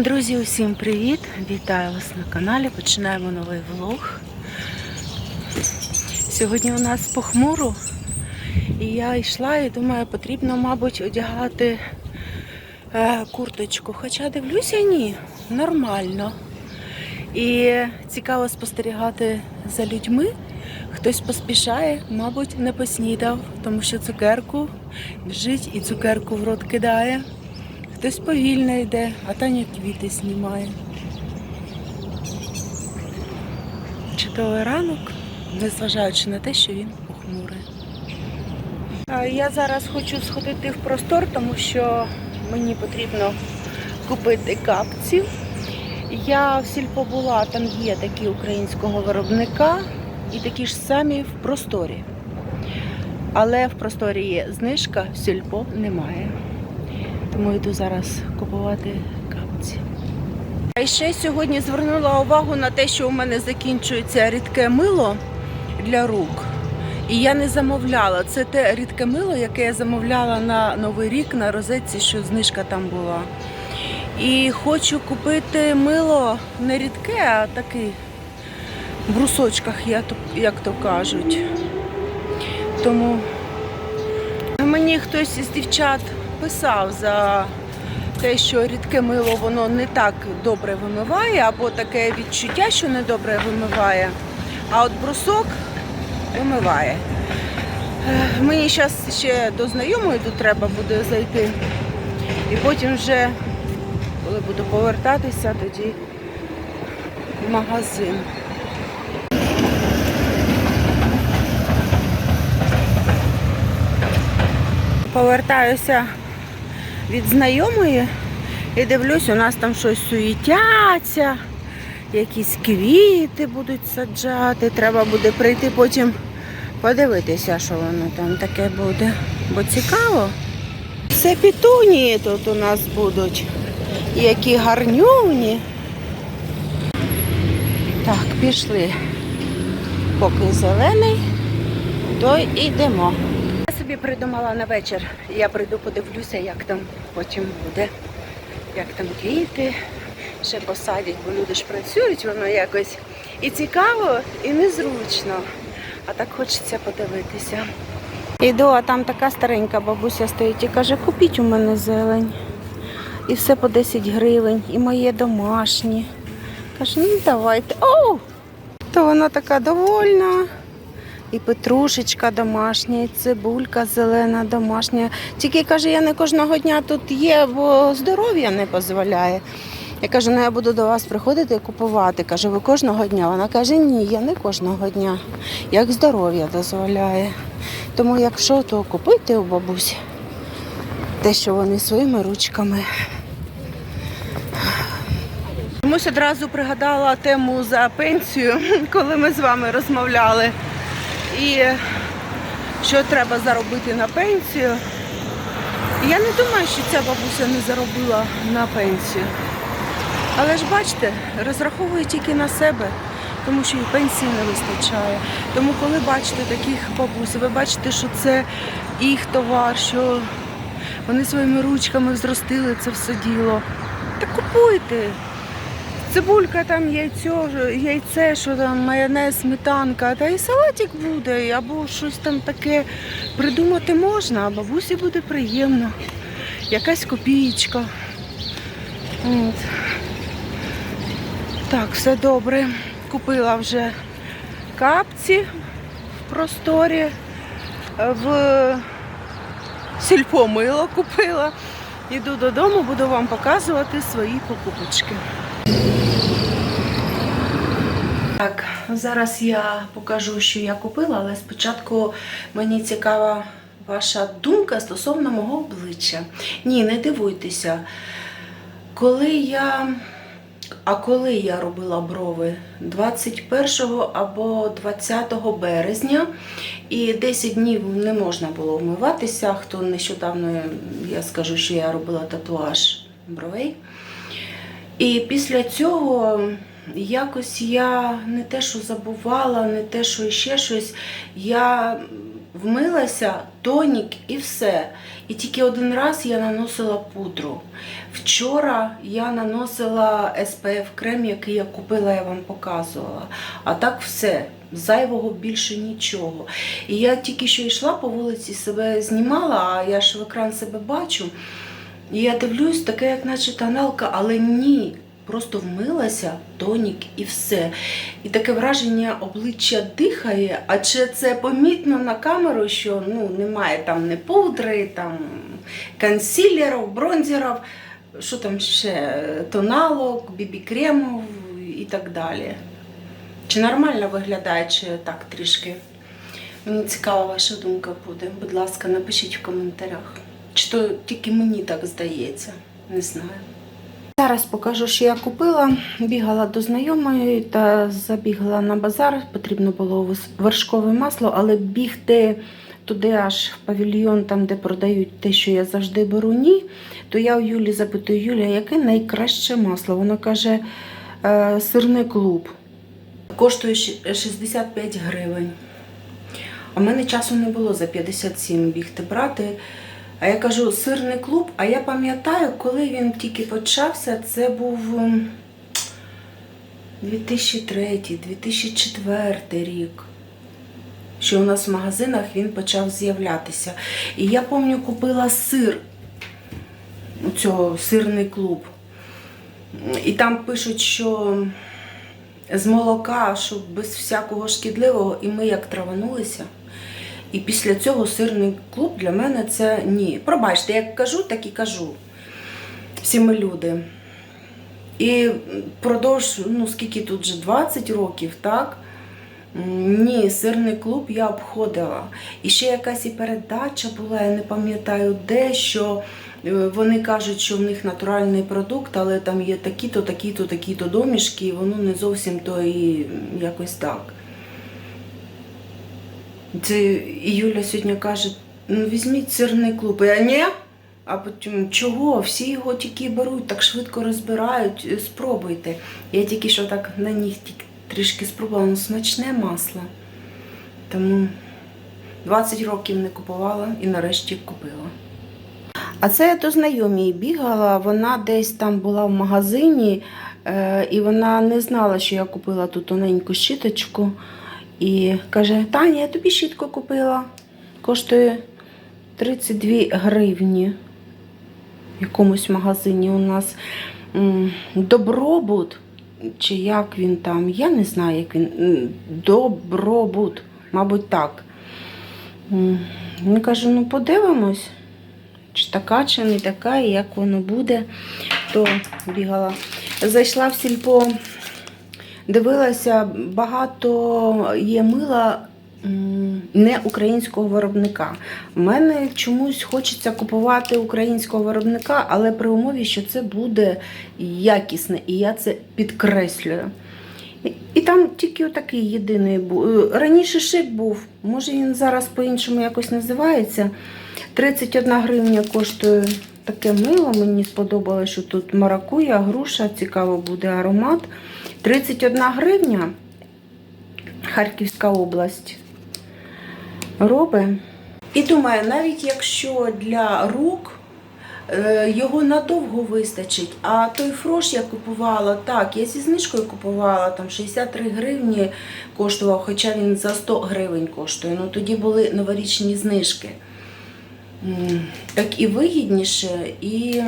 Друзі, усім привіт! Вітаю вас на каналі. Починаємо новий влог. Сьогодні у нас похмуро. І я йшла і думаю, потрібно, мабуть, одягати е, курточку. Хоча дивлюся, ні, нормально. І цікаво спостерігати за людьми. Хтось поспішає, мабуть, не поснідав, тому що цукерку біжить і цукерку в рот кидає. Хтось повільно йде, а Таня квіти знімає. Чудовий ранок, незважаючи на те, що він похмурий. Я зараз хочу сходити в простор, тому що мені потрібно купити капців. Я в сільпо була, там є такі українського виробника і такі ж самі в просторі. Але в просторі є знижка, в сільпо немає. Тому йду зараз купувати капці. А ще сьогодні звернула увагу на те, що у мене закінчується рідке мило для рук. І я не замовляла. Це те рідке мило, яке я замовляла на Новий рік на розетці, що знижка там була. І хочу купити мило не рідке, а таке в брусочках, як то кажуть. Тому мені хтось із дівчат писав за те, що рідке мило воно не так добре вимиває, або таке відчуття, що не добре вимиває, а от брусок вимиває. Е, Мені зараз ще до знайомої тут треба буде зайти. І потім вже, коли буду повертатися, тоді в магазин. Повертаюся від знайомої і дивлюсь, у нас там щось суїтяться, якісь квіти будуть саджати. Треба буде прийти потім подивитися, що воно там таке буде. Бо цікаво. Все пітунії тут у нас будуть. Які гарнюні. Так, пішли. Поки зелений, то йдемо. Собі придумала на вечір. Я прийду, подивлюся, як там потім буде, як там квіти ще посадять, бо люди ж працюють, воно якось і цікаво, і незручно. А так хочеться подивитися. Іду, а там така старенька бабуся стоїть і каже, купіть у мене зелень. І все по 10 гривень, і моє домашнє. Каже, ну давайте. Оу! То вона така довольна. І петрушечка домашня, і цибулька зелена домашня. Тільки каже, я не кожного дня тут є, бо здоров'я не дозволяє. Я кажу, ну я буду до вас приходити і купувати. Каже, ви кожного дня? Вона каже, ні, я не кожного дня, як здоров'я дозволяє. Тому якщо, то купуйте у бабусі те, що вони своїми ручками. Чомусь одразу пригадала тему за пенсію, коли ми з вами розмовляли. І що треба заробити на пенсію. Я не думаю, що ця бабуся не заробила на пенсію. Але ж бачите, розраховує тільки на себе, тому що і пенсії не вистачає. Тому коли бачите таких бабусь, ви бачите, що це їх товар, що вони своїми ручками зростили це все діло. Та купуйте. Цибулька, там яйцо, яйце, що там, майонез, сметанка, та і салатик буде, або щось там таке придумати можна, а бабусі буде приємно. Якась копієчка. От. Так, все добре. Купила вже капці в просторі, в сільпо мило купила. Іду додому, буду вам показувати свої покупочки. Так, зараз я покажу, що я купила, але спочатку мені цікава ваша думка стосовно мого обличчя. Ні, не дивуйтеся. Коли я. А коли я робила брови 21 або 20 березня, і 10 днів не можна було вмиватися. Хто нещодавно, я скажу, що я робила татуаж бровей. І після цього якось я не те, що забувала, не те, що ще щось. Я вмилася, тонік і все. І тільки один раз я наносила пудру. Вчора я наносила SPF крем, який я купила, я вам показувала. А так все. Зайвого більше нічого. І я тільки що йшла по вулиці, себе знімала, а я ж в екран себе бачу. І я дивлюсь, таке, як наче тоналка, але ні. Просто вмилася, тонік і все. І таке враження обличчя дихає, а чи це помітно на камеру, що ну, немає там не пудри, там консилерів, бронзерів, що там ще, тоналок, бібі-кремів і так далі. Чи нормально виглядає, чи так трішки? Мені цікава ваша думка буде. Будь ласка, напишіть в коментарях. Чи то тільки мені так здається, не знаю. Зараз покажу, що я купила. Бігала до знайомої та забігла на базар. Потрібно було вершкове масло, але бігти туди аж в павільйон, там, де продають те, що я завжди беру, ні. То я у Юлі запитую, Юля, яке найкраще масло? Вона каже, «Е, сирний клуб. Коштує 65 гривень. А в мене часу не було за 57 бігти брати. А я кажу, сирний клуб, а я пам'ятаю, коли він тільки почався, це був ем, 2003-2004 рік. Що у нас в магазинах він почав з'являтися. І я пам'ятаю, купила сир у цього сирний клуб. І там пишуть, що з молока, що без всякого шкідливого, і ми як траванулися. І після цього сирний клуб для мене це ні. Пробачте, як кажу, так і кажу. Всі ми люди. І продовж, ну скільки тут вже 20 років, так? Ні, сирний клуб я обходила. І ще якась і передача була, я не пам'ятаю де, що е, вони кажуть, що в них натуральний продукт, але там є такі-то, такі-то, такі-то домішки, і воно не зовсім то і якось так. Це і Юля сьогодні каже: ну візьміть сирний клуб. Я ні. А потім чого? Всі його тільки беруть, так швидко розбирають. Е, Спробуйте. Я тільки що так на них трішки спробувала, ну смачне масло. Тому 20 років не купувала і нарешті купила. А це я до знайомій бігала, вона десь там була в магазині, е, і вона не знала, що я купила ту тоненьку щіточку. І каже: Таня, я тобі щітку купила. Коштує 32 гривні в якомусь магазині у нас добробут, чи як він там, я не знаю, як він. Добробут, мабуть, так. Він каже: ну подивимось, чи така, чи не така, і як воно буде, то бігала. Зайшла в сільпо, дивилася, багато є мила не українського виробника. У мене чомусь хочеться купувати українського виробника, але при умові, що це буде якісне, і я це підкреслюю. І- там тільки отакий єдиний був. Е, Раніше шик був, може він зараз по-іншому якось називається. 31 гривня коштує таке мило. Мені сподобалося, що тут маракуя, груша, цікаво буде аромат. 31 гривня. Харківська область робить. І думаю, навіть якщо для рук е, його надовго вистачить, а той фрош я купувала, так, я зі знижкою купувала, там 63 гривні коштував, хоча він за 100 гривень коштує. Ну тоді були новорічні знижки. Так і вигідніше, і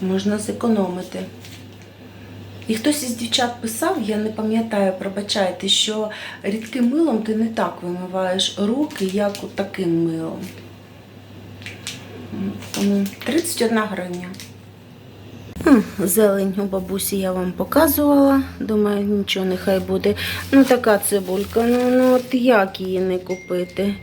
можна зекономити. І хтось із дівчат писав, я не пам'ятаю, пробачайте, що рідким милом ти не так вимиваєш руки, як от таким милом. 31 гривня. Зелень у бабусі я вам показувала. Думаю, нічого нехай буде. Ну така цибулька, ну, ну от як її не купити?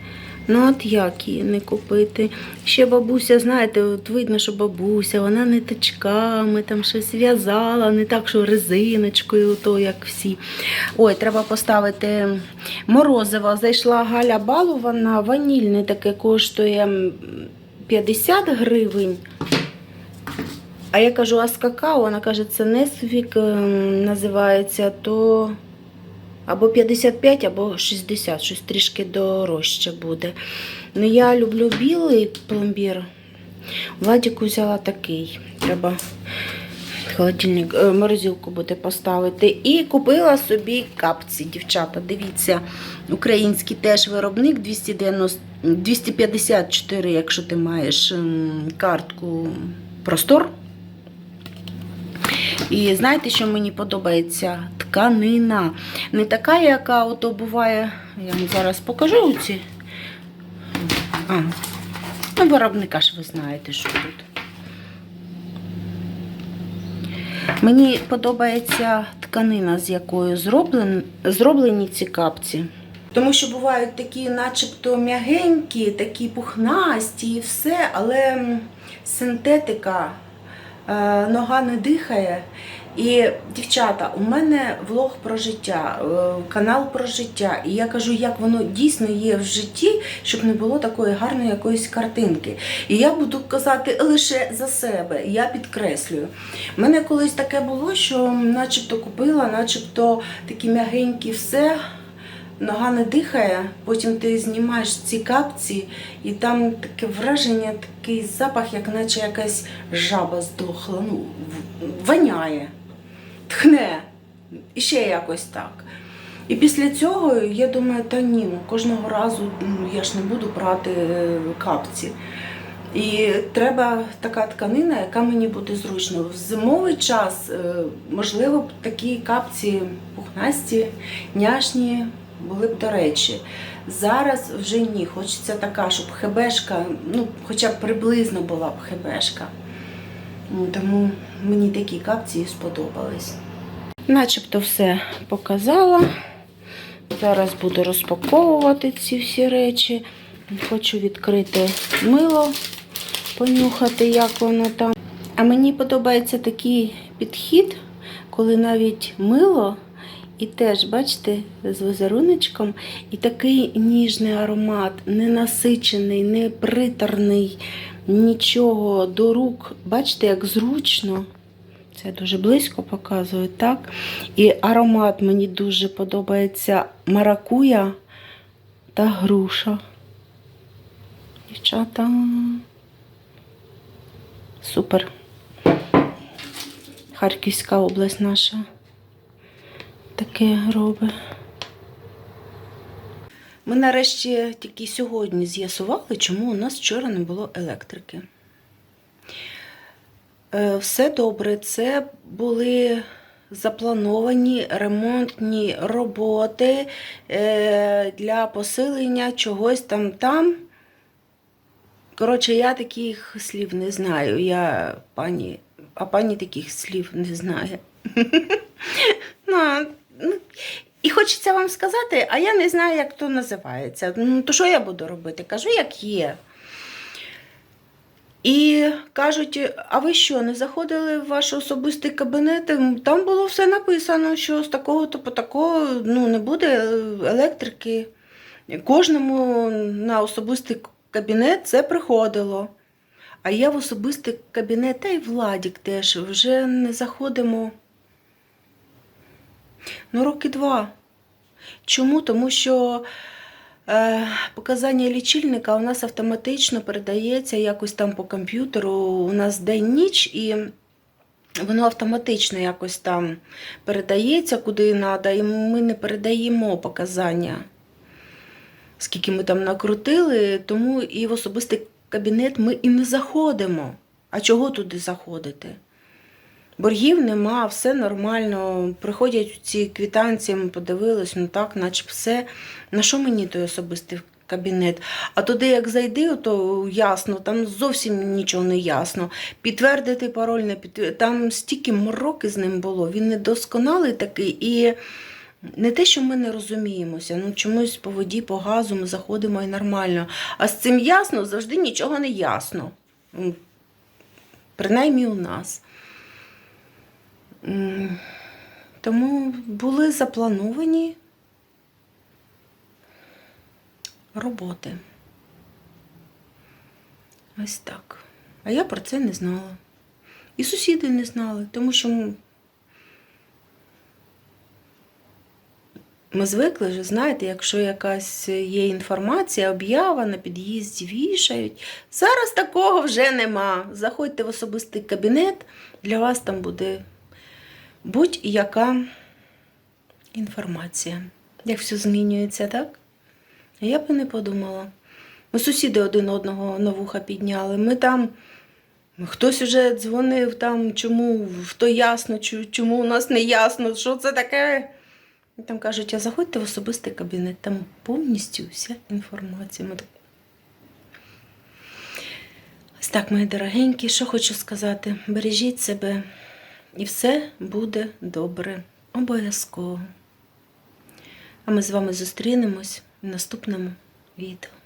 Ну от як її не купити? Ще бабуся, знаєте, от видно, що бабуся, вона ниточками там щось в'язала, не так, що резиночкою, то як всі. Ой, треба поставити морозиво. Зайшла Галя Балована, ванільне таке коштує 50 гривень. А я кажу, а з какао, вона каже, це Несвік ем, називається, то або 55, або 60, щось трішки дорожче буде. Ну, я люблю білий пломбір. Владіку взяла такий. Треба холодильник, е, морозилку буде поставити. І купила собі капці, дівчата. Дивіться, український теж виробник 290, 254, якщо ти маєш ем, картку простор. І знаєте, що мені подобається? Тканина. Не така, яка ото буває. Я вам зараз покажу ці. А, ну, виробника ж ви знаєте, що тут. Мені подобається тканина, з якою зроблен, зроблені ці капці. Тому що бувають такі, начебто м'ягенькі, такі пухнасті і все, але синтетика, е, нога не дихає. І, дівчата, у мене влог про життя, е, канал про життя. І я кажу, як воно дійсно є в житті, щоб не було такої гарної якоїсь картинки. І я буду казати лише за себе. Я підкреслюю. У мене колись таке було, що начебто купила, начебто такі м'ягенькі все. Нога не дихає, потім ти знімаєш ці капці, і там таке враження, такий запах, як наче якась жаба здохла. Ну, воняє, тхне. І ще якось так. І після цього я думаю, та ні, ну кожного разу ну, я ж не буду брати е, капці. І треба така тканина, яка мені буде зручно. В зимовий час, е, можливо, б такі капці пухнасті, няшні були б до речі. Зараз вже ні. Хочеться така, щоб хебешка, ну, хоча б приблизно була б хебешка. Ну, Тому мені такі капці сподобались. Начебто все показала. Зараз буду розпаковувати ці всі речі. Хочу відкрити мило, понюхати, як воно там. А мені подобається такий підхід, коли навіть мило, і теж, бачите, з візеруночком, і такий ніжний аромат, не насичений, не приторний, нічого до рук. Бачите, як зручно. Це дуже близько показую, так? І аромат мені дуже подобається маракуя та груша. Дівчата. Супер. Харківська область наша таке робить. Ми нарешті тільки сьогодні з'ясували, чому у нас вчора не було електрики. Е, Все добре, це були заплановані ремонтні роботи е, для посилення чогось там там. Коротше, я таких слів не знаю. Я пані, а пані таких слів не знає. Ну, І хочеться вам сказати, а я не знаю, як то називається. Ну, то що я буду робити? Кажу, як є. І кажуть, а ви що, не заходили в ваш особистий кабінет? Там було все написано, що з такого-то по такого ну, не буде електрики. Кожному на особистий кабінет це приходило. А я в особистий кабінет, та й Владік теж вже не заходимо. Ну, роки два. Чому? Тому що е, показання лічильника у нас автоматично передається якось там по комп'ютеру. У нас день-ніч і воно автоматично якось там передається куди треба, і ми не передаємо показання. Скільки ми там накрутили, тому і в особистий кабінет ми і не заходимо. А чого туди заходити? Боргів нема, все нормально. Приходять ці квітанції, ми подивились, ну так, наче все. На що мені той особистий кабінет? А туди, як зайди, то ясно, там зовсім нічого не ясно. Підтвердити пароль, не підтвердити. Там стільки мороки з ним було. Він недосконалий такий. І не те, що ми не розуміємося, ну чомусь по воді, по газу ми заходимо і нормально. А з цим ясно завжди нічого не ясно. Принаймні у нас. Тому були заплановані роботи. Ось так. А я про це не знала. І сусіди не знали, тому що Ми звикли вже, знаєте, якщо якась є інформація, об'ява на під'їзді вішають. Зараз такого вже нема. Заходьте в особистий кабінет, для вас там буде будь-яка інформація. Як все змінюється, так? Я б і не подумала. Ми сусіди один одного на вуха підняли. Ми там. Хтось уже дзвонив там, чому то ясно, чому у нас не ясно, що це таке. І там кажуть, а заходьте в особистий кабінет, там повністю вся інформація. Ось так, мої дорогенькі, що хочу сказати. Бережіть себе, і все буде добре. Обов'язково. А ми з вами зустрінемось в наступному відео.